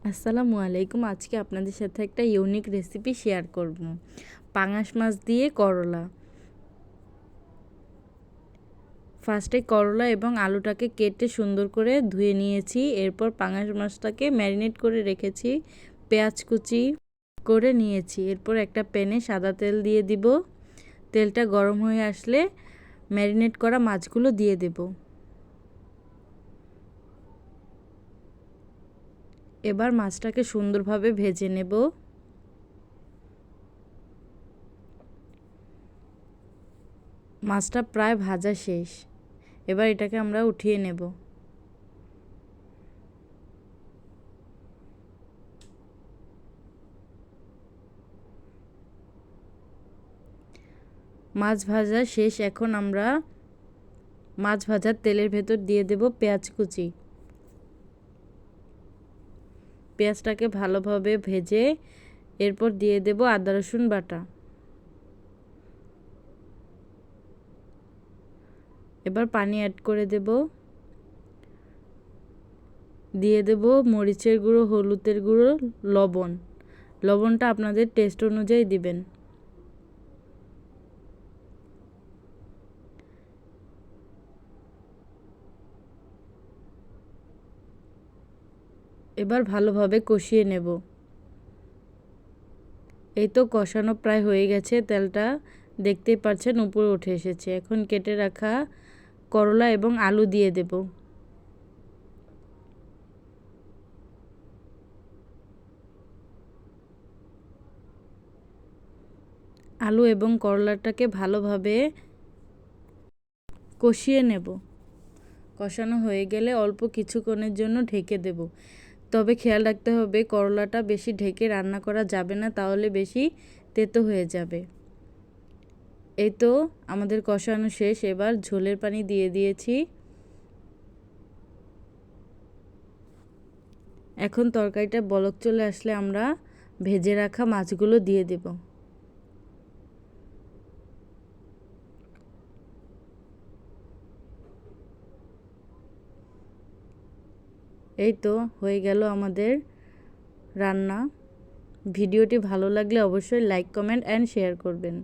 আসসালামু আলাইকুম। আজকে আপনাদের সাথে একটা ইউনিক রেসিপি শেয়ার করব। পাঙাশ মাছ দিয়ে করলা। ফার্স্টে করলা এবং আলুটাকে কেটে সুন্দর করে ধুয়ে নিয়েছি। এরপর পাঙাশ মাছটাকে ম্যারিনেট করে রেখেছি। পেঁয়াজ কুচি করে নিয়েছি। এরপর একটা প্যানে সাদা তেল দিয়ে দিব। তেলটা গরম হয়ে আসলে ম্যারিনেট করা মাছগুলো দিয়ে দেবো। এবার মাছটাকে সুন্দরভাবে ভেজে নেব। মাছটা প্রায় ভাজা শেষ। এবার এটাকে আমরা উঠিয়ে নেব। মাছ ভাজা শেষ। এখন আমরা মাছ ভাজার তেলের ভেতর দিয়ে দেব পেঁয়াজ কুচি। পেঁয়াজটাকে ভালোভাবে ভেজে এরপর দিয়ে দেব আদা, রসুন বাটা। এবার পানি অ্যাড করে দেব। দিয়ে দেব মরিচের গুঁড়ো, হলুদের গুঁড়ো, লবণ। লবণটা আপনাদের টেস্ট অনুযায়ী দিবেন। এবার ভালোভাবে কষিয়ে নেব। এই তো কষানো প্রায় হয়ে গেছে, তেলটা দেখতেই পাচ্ছেন উপরে উঠে এসেছে। এখন কেটে রাখা করলা এবং আলু দিয়ে দেব। আলু এবং করলাটাকে ভালোভাবে কষিয়ে নেব। কষানো হয়ে গেলে অল্প কিছুক্ষণের জন্য ঢেকে দেব। তবে খেয়াল রাখতে হবে করলাটা বেশি ঢেকে রান্না করা যাবে না, তাহলে বেশি তেতো হয়ে যাবে। এই তো আমাদের কষানো শেষ, এবার ঝোলের পানি দিয়ে দিয়েছি। এখন তরকারিটা বলক চলে আসলে আমরা ভেজে রাখা মাছগুলো দিয়ে দেব। এই তো হয়ে গেল আমাদের রান্না। ভিডিওটি ভালো লাগলে অবশ্যই লাইক কমেন্ট অ্যান্ড শেয়ার করবেন।